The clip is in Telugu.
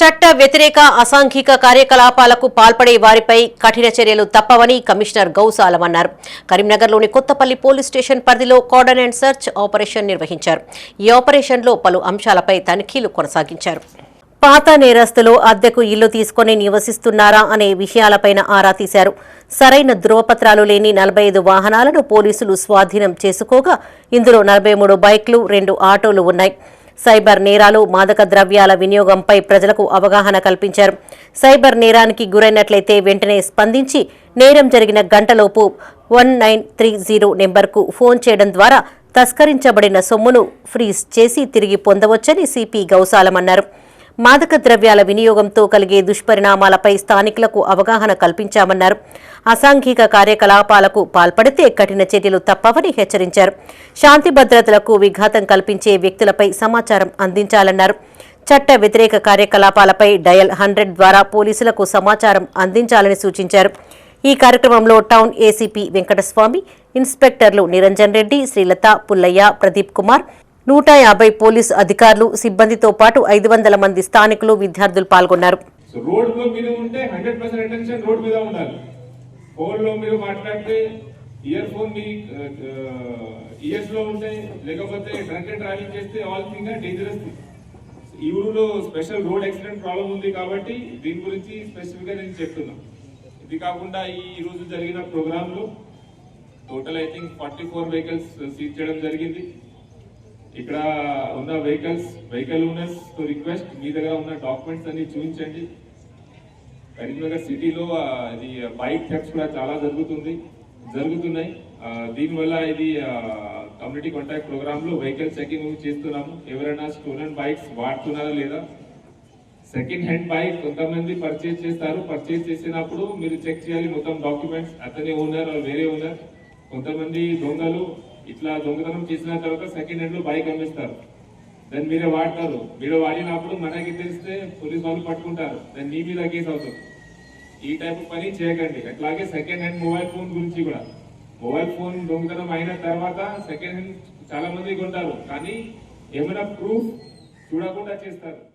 చట్ట వ్యతిరేక అసాంఘిక కార్యకలాపాలకు పాల్పడే వారిపై కఠిన చర్యలు తప్పవని కమిషనర్ గౌసాలం అన్నారు కరీంనగర్లోని కొత్తపల్లి పోలీస్ స్టేషన్ పరిధిలో కార్డన్ అండ్ సెర్చ్ ఆపరేషన్ నిర్వహించారు. ఈ ఆపరేషన్లో పలు అంశాలపై తనిఖీలు కొనసాగించారు. పాత నేరస్తులు అద్దెకు ఇల్లు తీసుకుని నివసిస్తున్నారా అనే విషయాలపైన ఆరా తీశారు. సరైన ధృవపత్రాలు లేని నలభై ఐదు వాహనాలను పోలీసులు స్వాధీనం చేసుకోగా ఇందులో నలభై మూడు బైక్లు రెండు ఆటోలు ఉన్నాయి. సైబర్ నేరాలు మాదక ద్రవ్యాల వినియోగంపై ప్రజలకు అవగాహన కల్పించారు. సైబర్ నేరానికి గురైనట్లయితే వెంటనే స్పందించి నేరం జరిగిన గంటలోపు వన్ నైన్ త్రీ జీరో నెంబర్కు ఫోన్ చేయడం ద్వారా తస్కరించబడిన సొమ్మును ఫ్రీజ్ చేసి తిరిగి పొందవచ్చని సిపి గౌసాలం అన్నారు. మాదక ద్రవ్యాల వినియోగంతో కలిగే దుష్పరిణామాలపై స్థానికులకు అవగాహన కల్పించామన్నారు. అసాంఘిక కార్యకలాపాలకు పాల్పడితే కఠిన చర్యలు తప్పవని హెచ్చరించారు. శాంతి భద్రతలకు విఘాతం కల్పించే వ్యక్తులపై సమాచారం అందించాలన్నారు. చట్ట వ్యతిరేక కార్యకలాపాలపై డయల్ హండ్రెడ్ ద్వారా పోలీసులకు సమాచారం అందించాలని సూచించారు. ఈ కార్యక్రమంలో టౌన్ ఏసీపీ వెంకటస్వామి ఇన్స్పెక్టర్లు నిరంజన్ రెడ్డి శ్రీలత పుల్లయ్య ప్రదీప్ కుమార్ నూట యాభై పోలీసు అధికారులు సిబ్బందితో పాటు ఐదు వందల మంది స్థానికులు విద్యార్థులు పాల్గొన్నారు. సో మీరు ఉంటే హండ్రెడ్ పర్సెంట్ అటెన్షన్ రోడ్ మీద ఉండాలి. ఫోన్ మీరు మాట్లాడితే ఇయర్ ఫోన్ మీ ఇయర్స్లో ఉంటే లేకపోతే డ్రంక్ అండ్ డ్రైవింగ్ చేస్తే ఆల్ థింగ్ డేంజరస్ ఈ ఊరిలో స్పెషల్ రోడ్ యాక్సిడెంట్ ప్రాబ్లం ఉంది కాబట్టి దీని గురించి స్పెసిఫిక్గా నేను చెప్తున్నా. ఇది కాకుండా ఈ రోజు జరిగిన ప్రోగ్రాంలో total I think forty four vehicles seize చేయడం జరిగింది. ఇక్కడ ఉన్న వెహికల్స్ వెహికల్ ఓనర్స్తో రిక్వెస్ట్ మీ దగ్గర ఉన్న డాక్యుమెంట్స్ అన్ని చూపించండి. కరీంనగర్ సిటీలో ఇది బైక్ థెఫ్ట్స్ కూడా చాలా జరుగుతుంది జరుగుతున్నాయి. దీనివల్ల ఇది కమ్యూనిటీ కాంటాక్ట్ ప్రోగ్రామ్లో వెహికల్ చెకింగ్ చేస్తున్నాము. ఎవరైనా స్టూడెంట్ బైక్స్ వాడుతున్నారా లేదా? సెకండ్ హ్యాండ్ బైక్ కొంతమంది పర్చేజ్ చేస్తారు. పర్చేజ్ చేసినప్పుడు మీరు చెక్ చేయాలి మొత్తం డాక్యుమెంట్స్ అతనే ఓనర్ వేరే ఓనర్ కొంతమంది దొంగలు ఇట్లా దొంగతనం చేసిన తర్వాత సెకండ్ హ్యాండ్లో బైక్ అమ్మిస్తారు. దాన్ని మీరే వాడతారు. మీరు వాడినప్పుడు మనకి తెలిస్తే పోలీస్ వాళ్ళు పట్టుకుంటారు. దాన్ని మీ మీద కేసు అవుతుంది. ఈ టైప్ పని చేయకండి. అట్లాగే సెకండ్ హ్యాండ్ మొబైల్ ఫోన్ గురించి కూడా. మొబైల్ ఫోన్ దొంగతనం అయిన తర్వాత సెకండ్ హ్యాండ్ చాలా మంది కొంటారు. కానీ ఏమైనా ప్రూఫ్ చూడకుండా చేస్తారు.